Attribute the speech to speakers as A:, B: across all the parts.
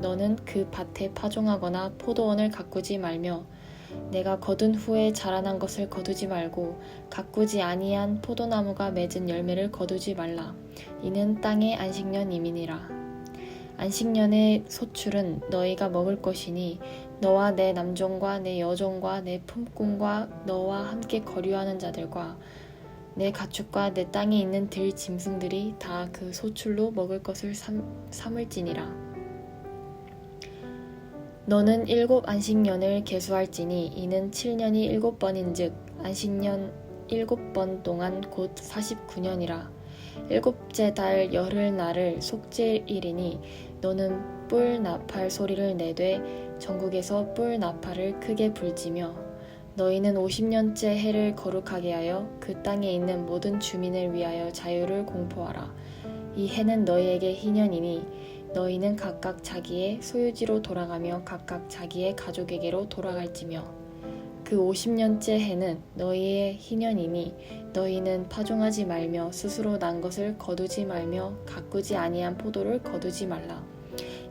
A: 너는 그 밭에 파종하거나 포도원을 가꾸지 말며 내가 거둔 후에 자라난 것을 거두지 말고 가꾸지 아니한 포도나무가 맺은 열매를 거두지 말라 이는 땅의 안식년이민이라 안식년의 소출은 너희가 먹을 것이니 너와 내 남종과 내 여종과 내 품꾼과 너와 함께 거류하는 자들과 내 가축과 내 땅에 있는 들 짐승들이 다 그 소출로 먹을 것을 삼, 삼을지니라. 너는 일곱 안식년을 계수할지니 이는 7년이 일곱 번인즉 안식년 일곱 번 동안 곧 49년이라. 일곱째 달 열흘 날을 속죄일이니 너는 뿔 나팔 소리를 내되 전국에서 뿔 나팔을 크게 불지며 너희는 50년째 해를 거룩하게 하여 그 땅에 있는 모든 주민을 위하여 자유를 공포하라. 이 해는 너희에게 희년이니 너희는 각각 자기의 소유지로 돌아가며 각각 자기의 가족에게로 돌아갈지며 그 50년째 해는 너희의 희년이니 너희는 파종하지 말며 스스로 난 것을 거두지 말며 가꾸지 아니한 포도를 거두지 말라.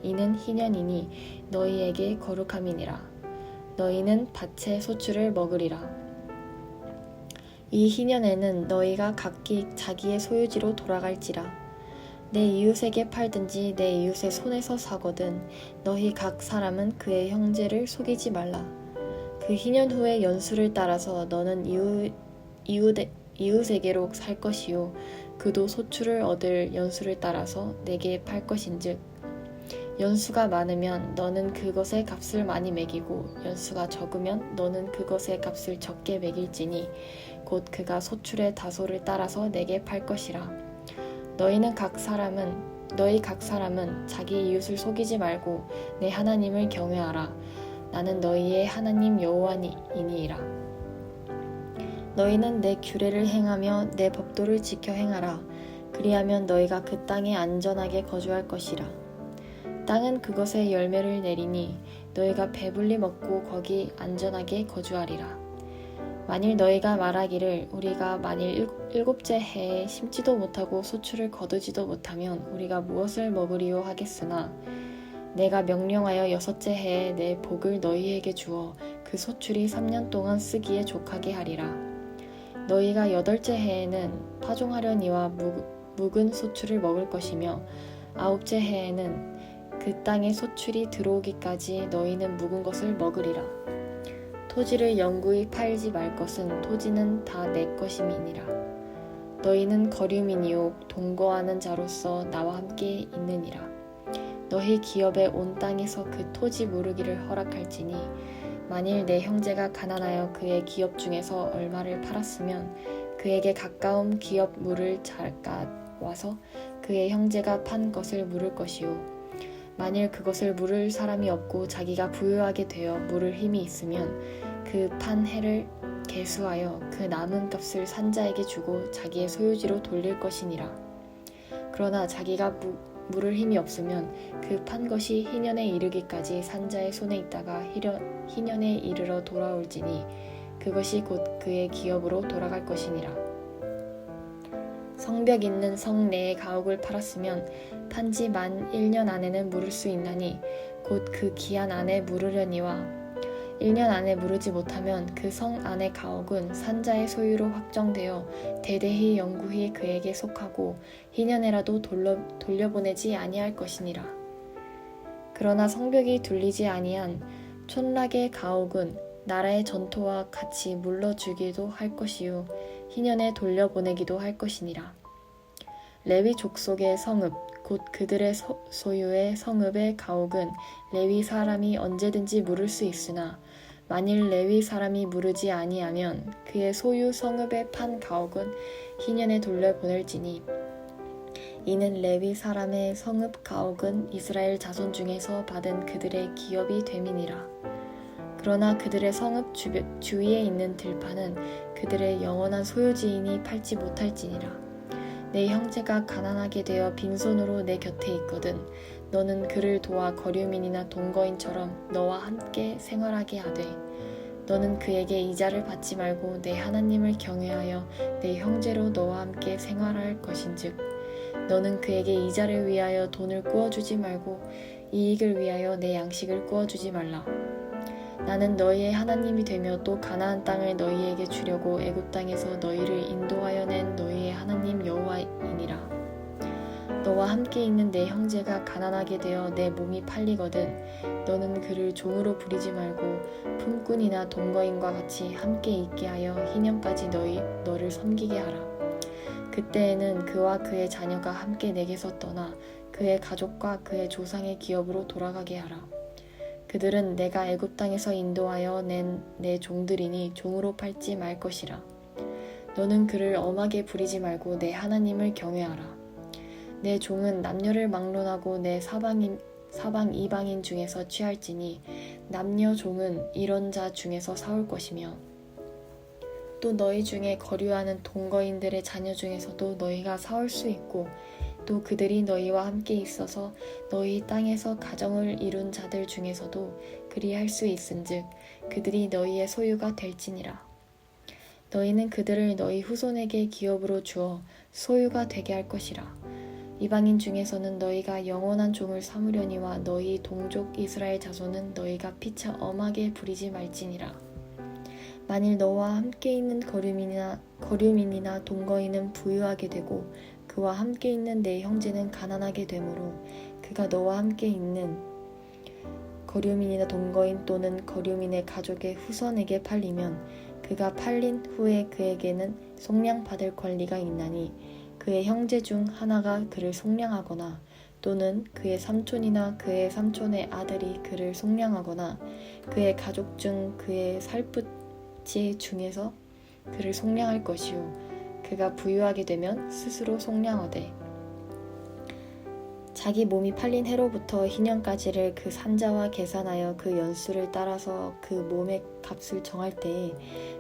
A: 이는 희년이니 너희에게 거룩함이니라. 너희는 밭의 소출을 먹으리라. 이 희년에는 너희가 각기 자기의 소유지로 돌아갈지라. 내 이웃에게 팔든지 내 이웃의 손에서 사거든. 너희 각 사람은 그의 형제를 속이지 말라. 그 희년 후에 연수를 따라서 너는 이웃, 이웃, 이웃에게로 살 것이요. 그도 소출을 얻을 연수를 따라서 내게 팔 것인즉. 연수가 많으면 너는 그것의 값을 많이 매기고 연수가 적으면 너는 그것의 값을 적게 매길지니 곧 그가 소출의 다소를 따라서 내게 팔 것이라 너희는 각 사람은 너희 각 사람은 자기 이웃을 속이지 말고 내 하나님을 경외하라. 나는 너희의 하나님 여호와이니이라. 너희는 내 규례를 행하며 내 법도를 지켜 행하라. 그리하면 너희가 그 땅에 안전하게 거주할 것이라. 땅은 그것의 열매를 내리니 너희가 배불리 먹고 거기 안전하게 거주하리라. 만일 너희가 말하기를 우리가 만일 일곱 째 해에 심지도 못하고 소출을 거두지도 못하면 우리가 무엇을 먹으리요 하겠으나 내가 명령하여 여섯째 해에 내 복을 너희에게 주어 그 소출이 3년 동안 쓰기에 족하게 하리라. 너희가 여덟째 해에는 파종하려니와 묵은 소출을 먹을 것이며 아홉째 해에는 그 땅에 소출이 들어오기까지 너희는 묵은 것을 먹으리라. 토지를 영구히 팔지 말 것은 토지는 다 내 것임이니라. 너희는 거류민이요 동거하는 자로서 나와 함께 있느니라. 너희 기업의 온 땅에서 그 토지 모르기를 허락할지니 만일 내 형제가 가난하여 그의 기업 중에서 얼마를 팔았으면 그에게 가까운 기업 물을 잘까 와서 그의 형제가 판 것을 물을 것이요 만일 그것을 물을 사람이 없고 자기가 부유하게 되어 물을 힘이 있으면 그 판 해를 개수하여 그 남은 값을 산자에게 주고 자기의 소유지로 돌릴 것이니라. 그러나 자기가 무, 물을 힘이 없으면 그 판 것이 희년에 이르기까지 산자의 손에 있다가 희년에 이르러 돌아올지니 그것이 곧 그의 기업으로 돌아갈 것이니라. 성벽 있는 성 내에 가옥을 팔았으면 판지 만 1년 안에는 물을 수 있나니 곧 그 기한 안에 물으려니와 1년 안에 물으지 못하면 그 성 안의 가옥은 산자의 소유로 확정되어 대대히 영구히 그에게 속하고 희년에라도 돌려, 돌려보내지 아니할 것이니라. 그러나 성벽이 둘리지 아니한 촌락의 가옥은 나라의 전토와 같이 물러주기도 할 것이요 희년에 돌려보내기도 할 것이니라. 레위 족속의 성읍 곧 그들의 소, 소유의 성읍의 가옥은 레위 사람이 언제든지 물을 수 있으나 만일 레위 사람이 물으지 아니하면 그의 소유 성읍의 판 가옥은 희년에 돌려보낼지니 이는 레위 사람의 성읍 가옥은 이스라엘 자손 중에서 받은 그들의 기업이 됨이니라. 그러나 그들의 성읍 주변, 주위에 있는 들판은 그들의 영원한 소유지이니 팔지 못할지니라. 내 형제가 가난하게 되어 빈손으로 내 곁에 있거든. 너는 그를 도와 거류민이나 동거인처럼 너와 함께 생활하게 하되 너는 그에게 이자를 받지 말고 내 하나님을 경외하여 내 형제로 너와 함께 생활할 것인즉 너는 그에게 이자를 위하여 돈을 꾸어주지 말고 이익을 위하여 내 양식을 꾸어주지 말라. 나는 너희의 하나님이 되며 또 가나안 땅을 너희에게 주려고 애굽 땅에서 너희를 인도하여 낸 너희의 하나님 여호와이니라. 너와 함께 있는 내 형제가 가난하게 되어 내 몸이 팔리거든 너는 그를 종으로 부리지 말고 품꾼이나 동거인과 같이 함께 있게 하여 희년까지 너희 너를 섬기게 하라. 그때에는 그와 그의 자녀가 함께 내게서 떠나 그의 가족과 그의 조상의 기업으로 돌아가게 하라. 그들은 내가 애굽 땅에서 인도하여 낸 내 종들이니 종으로 팔지 말 것이라. 너는 그를 엄하게 부리지 말고 내 하나님을 경외하라. 내 종은 남녀를 막론하고 내 사방인 사방 이방인 중에서 취할지니 남녀 종은 이런 자 중에서 사올 것이며 또 너희 중에 거류하는 동거인들의 자녀 중에서도 너희가 사올 수 있고 또 그들이 너희와 함께 있어서 너희 땅에서 가정을 이룬 자들 중에서도 그리할 수 있은즉 그들이 너희의 소유가 될지니라. 너희는 그들을 너희 후손에게 기업으로 주어 소유가 되게 할 것이라. 이방인 중에서는 너희가 영원한 종을 삼으려니와 너희 동족 이스라엘 자손은 너희가 피차 엄하게 부리지 말지니라. 만일 너와 함께 있는 거류민이나 거류민이나 동거인은 부유하게 되고 그와 함께 있는 내 형제는 가난하게 되므로 그가 너와 함께 있는 거류민이나 동거인 또는 거류민의 가족의 후손에게 팔리면 그가 팔린 후에 그에게는 속량받을 권리가 있나니 그의 형제 중 하나가 그를 속량하거나 또는 그의 삼촌이나 그의 삼촌의 아들이 그를 속량하거나 그의 가족 중 그의 살붙지 중에서 그를 속량할 것이요 그가 부유하게 되면 스스로 속량하되 자기 몸이 팔린 해로부터 희년까지를 그 산자와 계산하여 그 연수를 따라서 그 몸의 값을 정할 때에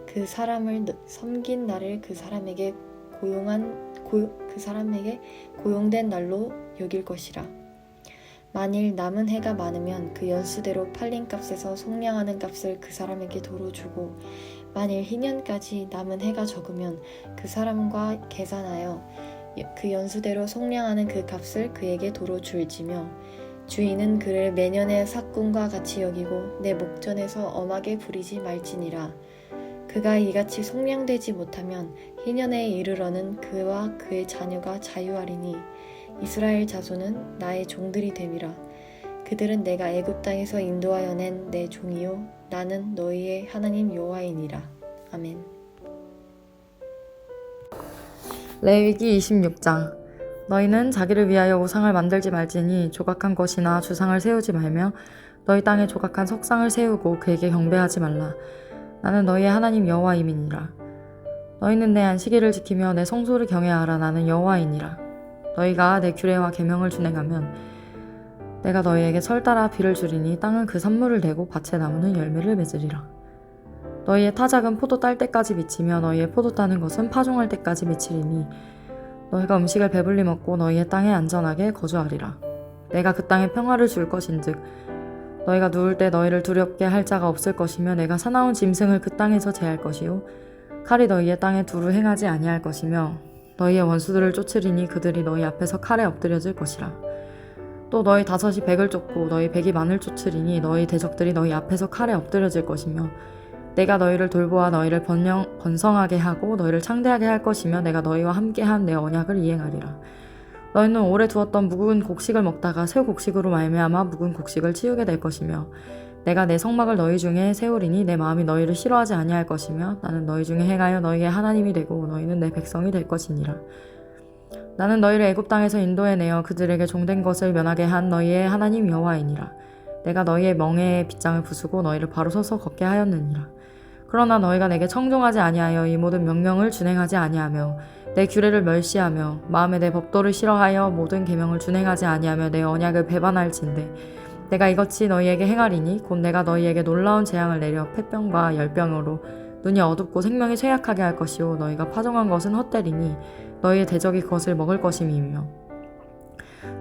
A: 그 사람을 섬긴 날을 그 사람에게 고용한 고, 그 사람에게 고용된 날로 여길 것이라. 만일 남은 해가 많으면 그 연수대로 팔린 값에서 속량하는 값을 그 사람에게 도로 주고 만일 희년까지 남은 해가 적으면 그 사람과 계산하여 그 연수대로 속량하는 그 값을 그에게 도로 줄지며 주인은 그를 매년의 삭군과 같이 여기고 내 목전에서 엄하게 부리지 말지니라. 그가 이같이 속량되지 못하면 희년에 이르러는 그와 그의 자녀가 자유하리니 이스라엘 자손은 나의 종들이 됨이라 그들은 내가 애굽 땅에서 인도하여 낸 내 종이요 나는 너희의 하나님 여호와이니라. 아멘.
B: 레위기 26장. 너희는 자기를 위하여 우상을 만들지 말지니 조각한 것이나 주상을 세우지 말며 너희 땅에 조각한 석상을 세우고 그에게 경배하지 말라. 나는 너희의 하나님 여호와임이니라. 너희는 내 안식일을 지키며 내 성소를 경외하라. 나는 여호와이니라. 너희가 내 규례와 계명을 준행하면 내가 너희에게 설 따라 비를 주리니 땅은 그 산물을 내고 밭의 나무는 열매를 맺으리라 너희의 타작은 포도 딸 때까지 미치며 너희의 포도 따는 것은 파종할 때까지 미치리니 너희가 음식을 배불리 먹고 너희의 땅에 안전하게 거주하리라. 내가 그 땅에 평화를 줄 것인즉 너희가 누울 때 너희를 두렵게 할 자가 없을 것이며 내가 사나운 짐승을 그 땅에서 제할 것이요 칼이 너희의 땅에 두루 행하지 아니할 것이며 너희의 원수들을 쫓으리니 그들이 너희 앞에서 칼에 엎드려질 것이라. 또 너희 다섯이 백을 쫓고 너희 백이 만을 쫓으리니 너희 대적들이 너희 앞에서 칼에 엎드려질 것이며 내가 너희를 돌보아 너희를 번영, 번성하게 하고 너희를 창대하게 할 것이며 내가 너희와 함께한 내 언약을 이행하리라. 너희는 오래 두었던 묵은 곡식을 먹다가 새 곡식으로 말미암아 묵은 곡식을 치우게 될 것이며 내가 내 성막을 너희 중에 세우리니 내 마음이 너희를 싫어하지 아니할 것이며 나는 너희 중에 행하여 너희의 하나님이 되고 너희는 내 백성이 될 것이니라. 나는 너희를 애굽 땅에서 인도해 내어 그들에게 종된 것을 면하게 한 너희의 하나님 여호와이니라. 내가 너희의 멍에의 빗장을 부수고 너희를 바로 서서 걷게 하였느니라. 그러나 너희가 내게 청종하지 아니하여 이 모든 명령을 준행하지 아니하며 내 규례를 멸시하며 마음에 내 법도를 싫어하여 모든 계명을 준행하지 아니하며 내 언약을 배반할진대 내가 이같이 너희에게 행하리니 곧 내가 너희에게 놀라운 재앙을 내려 폐병과 열병으로 눈이 어둡고 생명이 쇠약하게 할 것이요 너희가 파종한 것은 헛되리니 너희의 대적이 그것을 먹을 것임이며.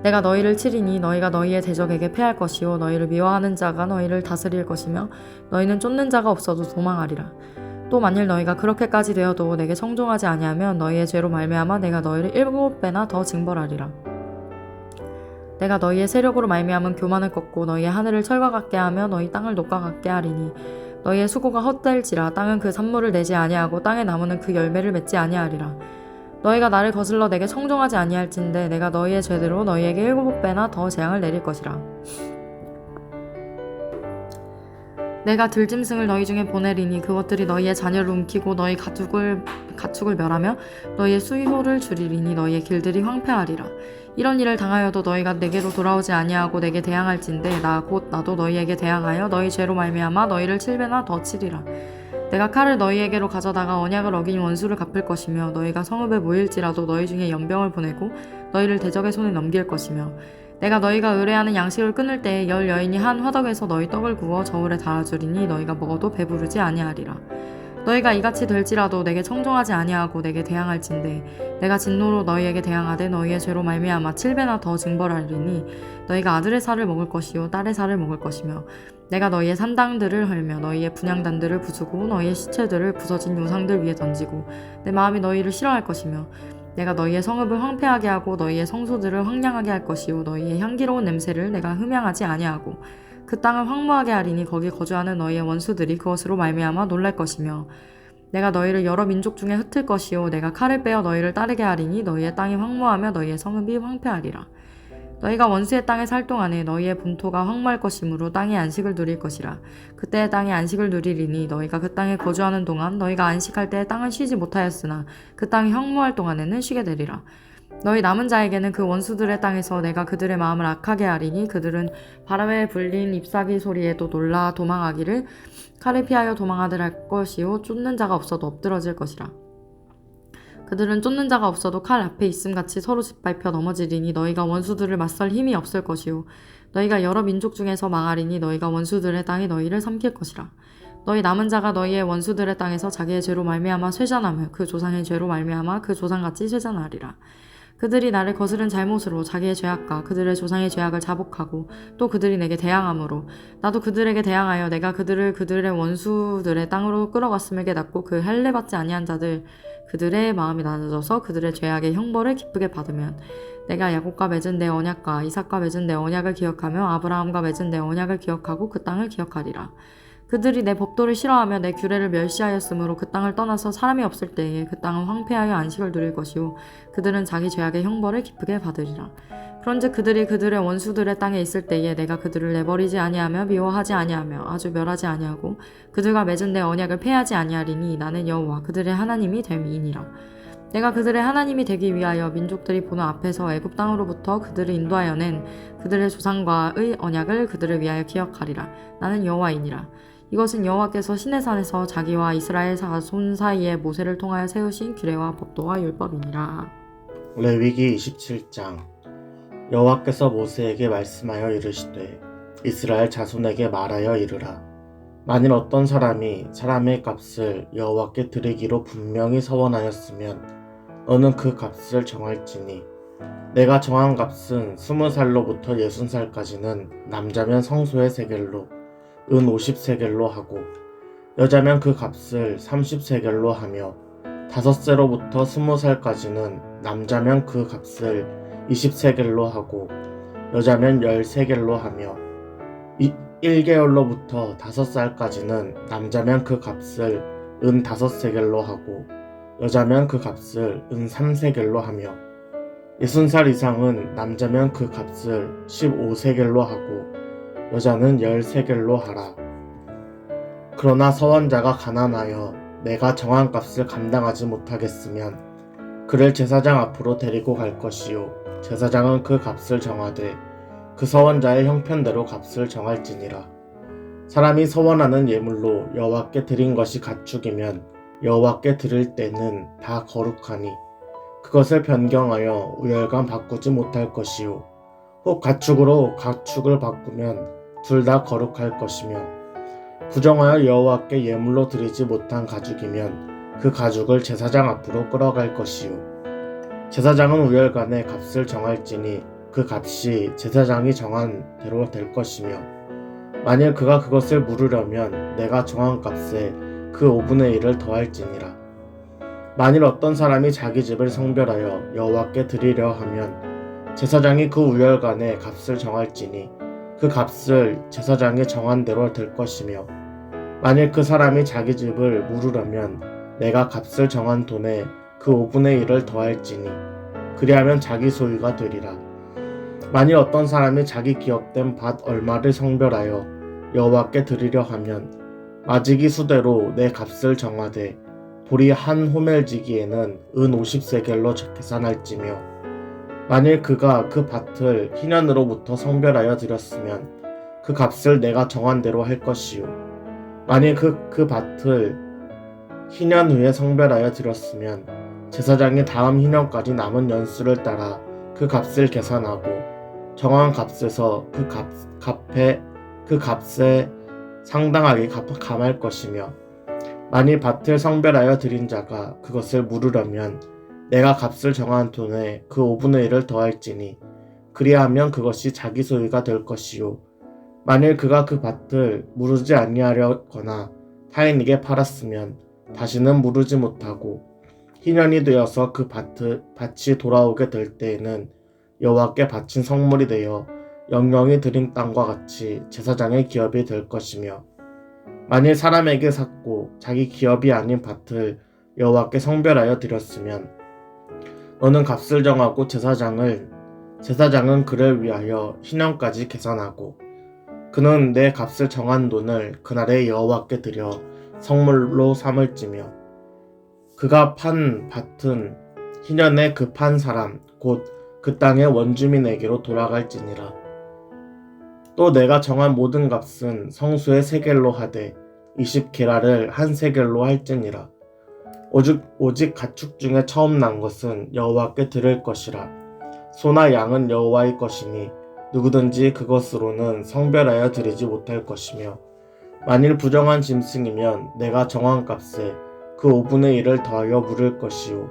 B: 내가 너희를 치리니 너희가 너희의 대적에게 패할 것이요. 너희를 미워하는 자가 너희를 다스릴 것이며 너희는 쫓는 자가 없어도 도망하리라. 또 만일 너희가 그렇게까지 되어도 내게 청종하지 아니하면 너희의 죄로 말미암아 내가 너희를 일곱 배나 더 징벌하리라. 내가 너희의 세력으로 말미암은 교만을 꺾고 너희의 하늘을 철과 같게 하며 너희 땅을 녹과 같게 하리니 너희의 수고가 헛될지라 땅은 그 산물을 내지 아니하고 땅의 나무는 그 열매를 맺지 아니하리라 너희가 나를 거슬러 내게 청종하지 아니할진대 내가 너희의 죄대로 너희에게 일곱 배나 더 재앙을 내릴 것이라. 내가 들짐승을 너희 중에 보내리니 그것들이 너희의 자녀를 움키고 너희 가축을 가축을 멸하며 너희의 수효를 줄이리니 너희의 길들이 황폐하리라. 이런 일을 당하여도 너희가 내게로 돌아오지 아니하고 내게 대항할진대 나 곧 나도 너희에게 대항하여 너희 죄로 말미암아 너희를 칠배나 더 치리라 내가 칼을 너희에게로 가져다가 언약을 어긴 원수를 갚을 것이며 너희가 성읍에 모일지라도 너희 중에 연병을 보내고 너희를 대적의 손에 넘길 것이며 내가 너희가 의뢰하는 양식을 끊을 때에 열 여인이 한 화덕에서 너희 떡을 구워 저울에 달아주리니 너희가 먹어도 배부르지 아니하리라 너희가 이같이 될지라도 내게 청종하지 아니하고 내게 대항할진대. 내가 진노로 너희에게 대항하되 너희의 죄로 말미암아 칠배나 더 징벌하리니 너희가 아들의 살을 먹을 것이요 딸의 살을 먹을 것이며 내가 너희의 산당들을 헐며 너희의 분양단들을 부수고 너희의 시체들을 부서진 요상들 위에 던지고 내 마음이 너희를 싫어할 것이며 내가 너희의 성읍을 황폐하게 하고 너희의 성소들을 황량하게 할 것이요 너희의 향기로운 냄새를 내가 흠양하지 아니하고 그 땅을 황무하게 하리니 거기 거주하는 너희의 원수들이 그것으로 말미암아 놀랄 것이며 내가 너희를 여러 민족 중에 흩을 것이요 내가 칼을 빼어 너희를 따르게 하리니 너희의 땅이 황무하며 너희의 성읍이 황폐하리라. 너희가 원수의 땅에 살 동안에 너희의 본토가 황무할 것이므로 땅의 안식을 누릴 것이라. 그때의 땅의 안식을 누리리니 너희가 그 땅에 거주하는 동안 너희가 안식할 때에 땅은 쉬지 못하였으나 그 땅이 황무할 동안에는 쉬게 되리라 너희 남은 자에게는 그 원수들의 땅에서 내가 그들의 마음을 악하게 하리니 그들은 바람에 불린 잎사귀 소리에도 놀라 도망하기를 칼을 피하여 도망하들 할 것이요. 쫓는 자가 없어도 엎드러질 것이라. 그들은 쫓는 자가 없어도 칼 앞에 있음같이 서로 짓밟혀 넘어지리니 너희가 원수들을 맞설 힘이 없을 것이요. 너희가 여러 민족 중에서 망하리니 너희가 원수들의 땅이 너희를 삼킬 것이라. 너희 남은 자가 너희의 원수들의 땅에서 자기의 죄로 말미암아 쇠잔하며 그 조상의 죄로 말미암아 그 조상같이 쇠잔하리라 그들이 나를 거스른 잘못으로 자기의 죄악과 그들의 조상의 죄악을 자복하고 또 그들이 내게 대항함으로 나도 그들에게 대항하여 내가 그들을 그들의 원수들의 땅으로 끌어갔음을 깨닫고 그 할례 받지 아니한 자들 그들의 마음이 낮아져서 그들의 죄악의 형벌을 기쁘게 받으면 내가 야곱과 맺은 내 언약과 이삭과 맺은 내 언약을 기억하며 아브라함과 맺은 내 언약을 기억하고 그 땅을 기억하리라 그들이 내 법도를 싫어하며 내 규례를 멸시하였으므로 그 땅을 떠나서 사람이 없을 때에 그 땅은 황폐하여 안식을 누릴 것이요 그들은 자기 죄악의 형벌을 기쁘게 받으리라. 그런즉 그들이 그들의 원수들의 땅에 있을 때에 내가 그들을 내버리지 아니하며 미워하지 아니하며 아주 멸하지 아니하고 그들과 맺은 내 언약을 폐하지 아니하리니 나는 여호와 그들의 하나님이 됨이니라. 내가 그들의 하나님이 되기 위하여 민족들이 보는 앞에서 애굽 땅으로부터 그들을 인도하여 낸 그들의 조상과의 언약을 그들을 위하여 기억하리라. 나는 여호와이니라. 이것은 여호와께서 시내산에서 자기와 이스라엘 자손 사이에 모세를 통하여 세우신 규례와 법도와 율법이니라.
C: 레위기 27장 여호와께서 모세에게 말씀하여 이르시되 이스라엘 자손에게 말하여 이르라 만일 어떤 사람이 사람의 값을 여호와께 드리기로 분명히 서원하였으면 너는 그 값을 정할지니 내가 정한 값은 스무 살로부터 예순 살까지는 남자면 성소의 세겔로 은 50세겔로 하고 여자면 그 값을 30세겔로 하며 다섯 세로부터 스무 살까지는 남자면 그 값을 20세겔로 하고 여자면 10세겔로 하며 1개월로부터 다섯 살까지는 남자면 그 값을 은 다섯 세겔로 하고 여자면 그 값을 은 3세겔로 하며 60살 이상은 남자면 그 값을 15세겔로 하고 여자는 10세겔로 하라. 그러나 서원자가 가난하여 내가 정한 값을 감당하지 못하겠으면 그를 제사장 앞으로 데리고 갈 것이요. 제사장은 그 값을 정하되 그 서원자의 형편대로 값을 정할지니라. 사람이 서원하는 예물로 여호와께 드린 것이 가축이면 여호와께 드릴 때는 다 거룩하니 그것을 변경하여 우열감 바꾸지 못할 것이요 혹 가축으로 가축을 바꾸면 둘 다 거룩할 것이며 부정하여 여호와께 예물로 드리지 못한 가죽이면 그 가죽을 제사장 앞으로 끌어갈 것이요. 제사장은 우열간의 값을 정할지니 그 값이 제사장이 정한 대로 될 것이며 만일 그가 그것을 물으려면 내가 정한 값에 그 5분의 1을 더할지니라. 만일 어떤 사람이 자기 집을 성별하여 여호와께 드리려 하면 제사장이 그 우열간의 값을 정할지니 그 값을 제사장이 정한 대로 될 것이며 만일 그 사람이 자기 집을 물으려면 내가 값을 정한 돈에 그 5분의 1을 더할지니 그리하면 자기 소유가 되리라. 만일 어떤 사람이 자기 기업된 밭 얼마를 성별하여 여호와께 드리려 하면 마지기 수대로 내 값을 정하되 보리 한 호멜지기에는 은 50세겔로 계산할지며 만일 그가 그 밭을 희년으로부터 성별하여 드렸으면 그 값을 내가 정한 대로 할 것이요. 만일 그, 그 밭을 희년 후에 성별하여 드렸으면 제사장이 다음 희년까지 남은 연수를 따라 그 값을 계산하고 정한 값에서 그 값, 값에 그 값에 상당하게 갚, 감할 것이며 만일 밭을 성별하여 드린 자가 그것을 물으려면 내가 값을 정한 돈에 그 5분의 1을 더할지니 그리하면 그것이 자기 소유가 될 것이요. 만일 그가 그 밭을 무르지 아니하려거나 타인에게 팔았으면 다시는 무르지 못하고 희년이 되어서 그 밭을, 밭이 돌아오게 될 때에는 여호와께 바친 성물이 되어 영영이 드린 땅과 같이 제사장의 기업이 될 것이며 만일 사람에게 샀고 자기 기업이 아닌 밭을 여호와께 성별하여 드렸으면 너는 값을 정하고 제사장을 제사장은 그를 위하여 희년까지 계산하고 그는 내 값을 정한 돈을 그날에 여호와께 드려 성물로 삼을지며 그가 판 밭은 희년에 그 판 사람 곧 그 땅의 원주민에게로 돌아갈지니라. 또 내가 정한 모든 값은 성수의 세겔로 하되 20게라를 한 세겔로 할지니라 오직, 오직 가축 중에 처음 난 것은 여호와께 드릴 것이라. 소나 양은 여호와의 것이니 누구든지 그것으로는 성별하여 드리지 못할 것이며 만일 부정한 짐승이면 내가 정한 값에 그 5분의 1을 더하여 물을 것이요.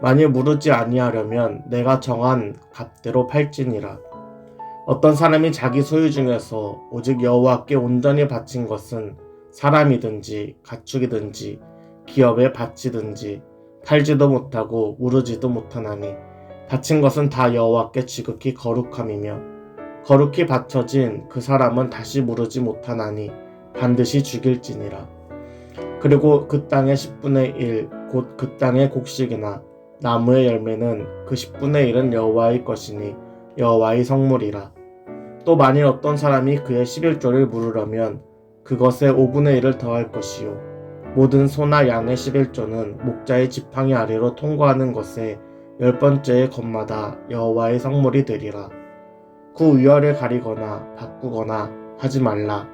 C: 만일 무르지 아니하려면 내가 정한 값대로 팔지니라. 어떤 사람이 자기 소유 중에서 오직 여호와께 온전히 바친 것은 사람이든지 가축이든지 기업에 바치든지 팔지도 못하고 무르지도 못하나니 바친 것은 다 여호와께 지극히 거룩함이며 거룩히 바쳐진 그 사람은 다시 무르지 못하나니 반드시 죽일지니라. 그리고 그 땅의 10분의 1 곧 그 땅의 곡식이나 나무의 열매는 그 10분의 1은 여호와의 것이니 여호와의 성물이라. 또 만일 어떤 사람이 그의 11조를 물으려면 그것에 5분의 1을 더할 것이요 모든 소나 양의 11조는 목자의 지팡이 아래로 통과하는 것에 열 번째의 것마다 여호와의 성물이 되리라. 그 위열을 가리거나 바꾸거나 하지 말라.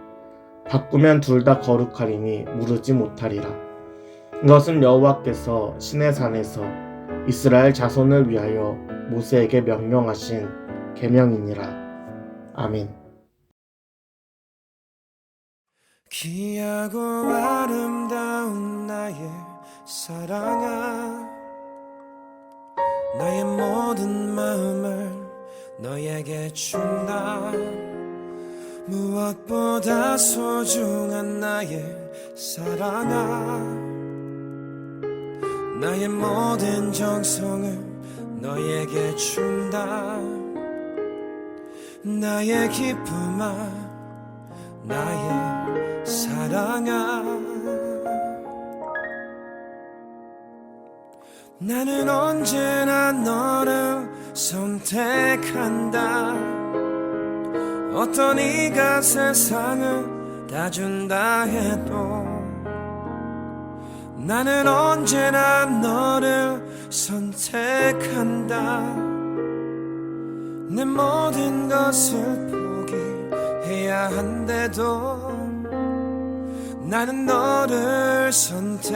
C: 바꾸면 둘 다 거룩하리니 무르지 못하리라. 이것은 여호와께서 시내 산에서 이스라엘 자손을 위하여 모세에게 명령하신 계명이니라. 아멘.
D: 귀하고 아름다운 나의 사랑아 나의 모든 마음을 너에게 준다. 무엇보다 소중한 나의 사랑아 나의 모든 정성을 너에게 준다. 나의 기쁨아 나의 사랑아. 나는 언제나 너를 선택한다. 어떤 이가 세상을 다 준다 해도 나는 언제나 너를 선택한다. 내 모든 것을 포기해야 한데도 나는 너를 선택한다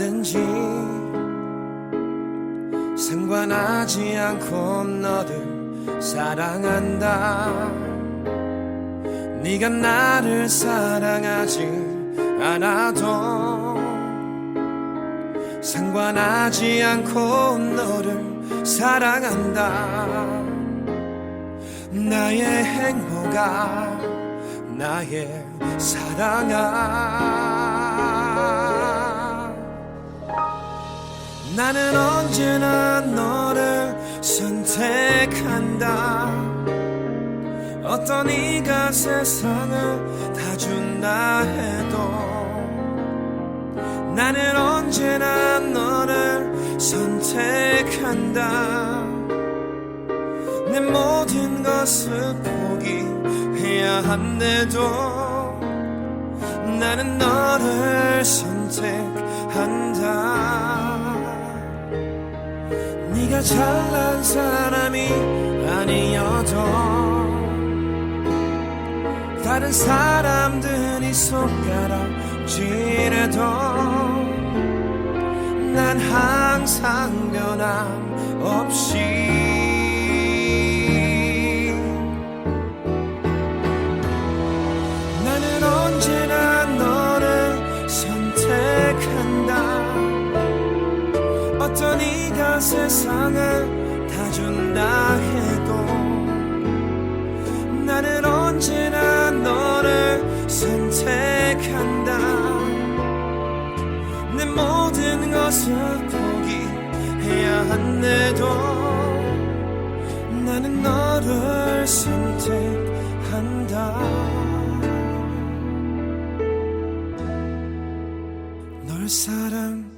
D: 하든지 상관하지 않고 너를 사랑한다. 네가 나를 사랑하지 않아도 상관하지 않고 너를 사랑한다. 나의 행복아 나의 사랑아 나는 언제나 너를 선택한다. 어떤 이가 세상을 다 준다 해도 나는 언제나 너를 선택한다. 내 모든 것을 포기해야 한데도 나는 너를 선택한다 네가 잘난 사람이 아니어도 다른 사람들이 손가락질해도 난 항상 변함없이 어떤 이가 세상을 다 준다 해도 나는 언제나 너를 선택한다. 내 모든 것을 포기해야 한데도 나는 너를 선택한다. 널 사랑한다